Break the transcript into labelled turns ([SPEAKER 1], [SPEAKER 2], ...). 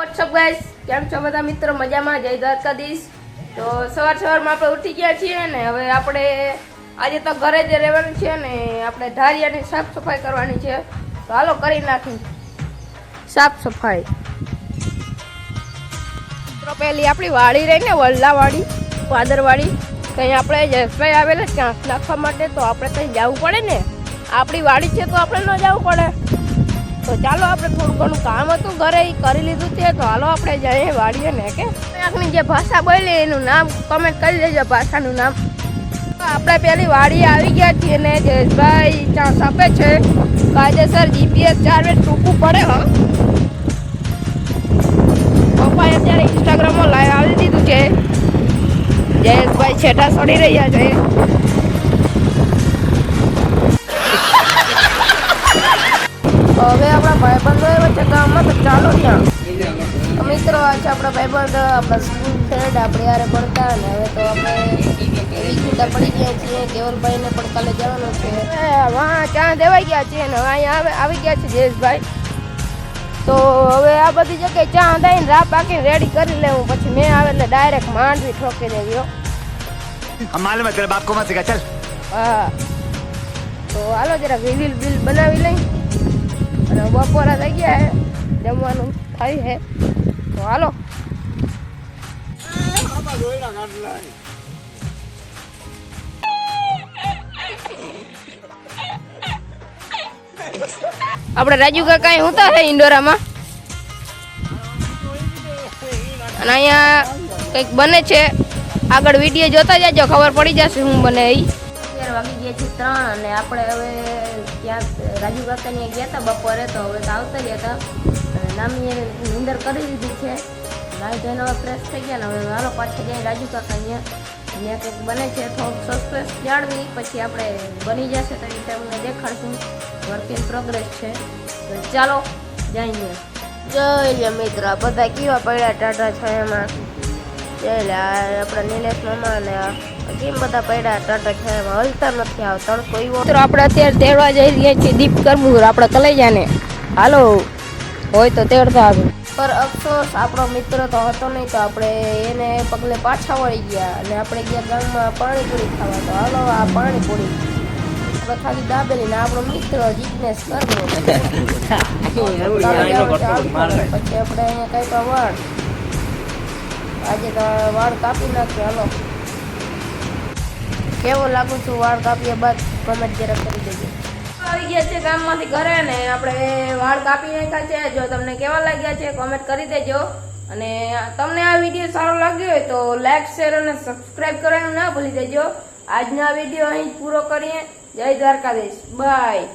[SPEAKER 1] WhatsApp guys કેમ છો બધા મિત્રો? મજામાં? જય દ્વારકાધીશ. તો સવાર સવારમાં આપણે ઉઠી ગયા છીએ ને હવે આપણે આજે તો ઘરે જ રહેવાનું છે ને આપણે ધારિયાની સાફ સફાઈ કરવાની છે. તો હાલો કરી નાખી સાફ સફાઈ. મિત્રો, પહેલી આપણી વાડી રહી ને વલ્લાવાડી, વાદરવાડી. ત્યાં આપણે જસભાઈ આવેલા ચાંસ નાખવા માટે. તો આપણે ત્યાં જવું પડે ને? આપણી વાડી છે તો આપણે ન જવું પડે. તો ચાલો આપણે થોડું ઘણું કામ હતું, ઘરે એ કરી લીધું છે, તો હાલો આપણે જઈએ વાડીએ ને કે. આપણી જે ભાષા બોલી, એનું નામ કમેન્ટ કરી દેજો ભાષાનું નામ. આપણે પેલી વાડી આવી ગયા છીએ ને, જયેશભાઈ ચાન્સ આપે છે. કાયદેસર જીપીએસ ચાર મિનિટ ટૂંકું પડે, હા. પપ્પાએ અત્યારે ઇન્સ્ટાગ્રામમાં લાઈવ આવી દીધું છે. જયેશભાઈ છેટા સડી રહ્યા છે. હવે આપણા ભાઈબંધો એવા છે ગામમાં તો ચાલો ત્યાં. મિત્રો આ છે આપણા ભાઈબંધ આપણા સ્કૂલ ફ્રેન્ડ આપણે યારે ભણતા અને હવે તો આપણે એવી છૂટા પડી ગયા છીએ કેવલભાઈને પણ કાલે જવાનું છે. વાહ ત્યાં દેવાઈ ગયા છીએ અને અહીંયા આવે આવી ગયા છે જયેશભાઈ. તો હવે આ બધી જગ્યાએ ચા અંધાઈને રાહ પાકીને રેડી કરી લેવું. પછી મેં આવે એટલે ડાયરેક્ટ માંડવી ઠોકી દેવી
[SPEAKER 2] હમ માલુમ તેરે બાપ કો મત ચલ.
[SPEAKER 1] હા. તો હાલો જરા વિલ બિલ બનાવી લઈ. અને બપોરા થઈ ગયા જમવાનું થાય હે. તો હાલો. આપણે રાજુ કાકા હોતા હે ઇન્ડોરામાં અને અહીંયા કંઈક બને છે. આગળ વીડિયો જોતા જાજો, ખબર પડી જશે હું બને એ અત્યારે વાગી ગયા છે ત્રણ અને આપણે હવે ત્યાં રાજુ કાકાની ગયા હતા બપોરે, તો હવે તો આવતા ગયા હતા. નામીએ નીંદર કરી દીધી છે. નાઈ ધોઈને હવે ફ્રેશ થઈ ગયા ને હવે હાલો પાછા જઈને રાજુ કાકા અહીંયા. ત્યાં કંઈક બને છે, થોડુંક સસ્પેન્સ જાળવી, પછી આપણે બની જશે તો એ તમને દેખાડશું. વર્ક ઇન પ્રોગ્રેસ છે. ચાલો જઈએ જય મિત્ર. બધા કેવા પડ્યા ટાટા છે એમાં? જય આપણા નિલેશ મામા અને કેમ બધા પડ્યા ટાટા છે હલતા નથી આવતા તડકો એવો. મિત્રો આપણે અત્યારે તેડવા જઈ રહ્યા છીએ દીપ કરવું આપણે કલેજાને હાલો હોય તો તેડતા આવે પર અફસોસ આપણો મિત્ર તો હતો નહીં તો આપણે એને પગલે પાછા વળી ગયા. અને આપણે ગયા ગામમાં પાણીપુરી ખાવા તો હાલો આ પાણીપુરી. આપણે ખાલી દાબેલી ને આપણો મિત્ર જીગ્નેશ કરવો પછી આપણે અહીંયા વાળ. આજે તો વાળ કાપી નાખ્યો હાલો. કેવો લાગુ છું વાળ કાપ્યા બાદ કોમેન્ટ જરાક કરી દેજો. આવી ગયા છે ગામમાંથી ઘરે ને આપણે વાળ કાપી નાખ્યા છે. જો તમને કેવા લાગ્યા છે કોમેન્ટ કરી દેજો. અને તમને આ વીડિયો સારો લાગ્યો હોય તો લાઈક શેર અને સબસ્ક્રાઇબ કરવાનું ના ભૂલી દેજો. આજનો આ વીડિયો અહીં પૂરો કરીએ. જય દ્વારકાધીશ. બાય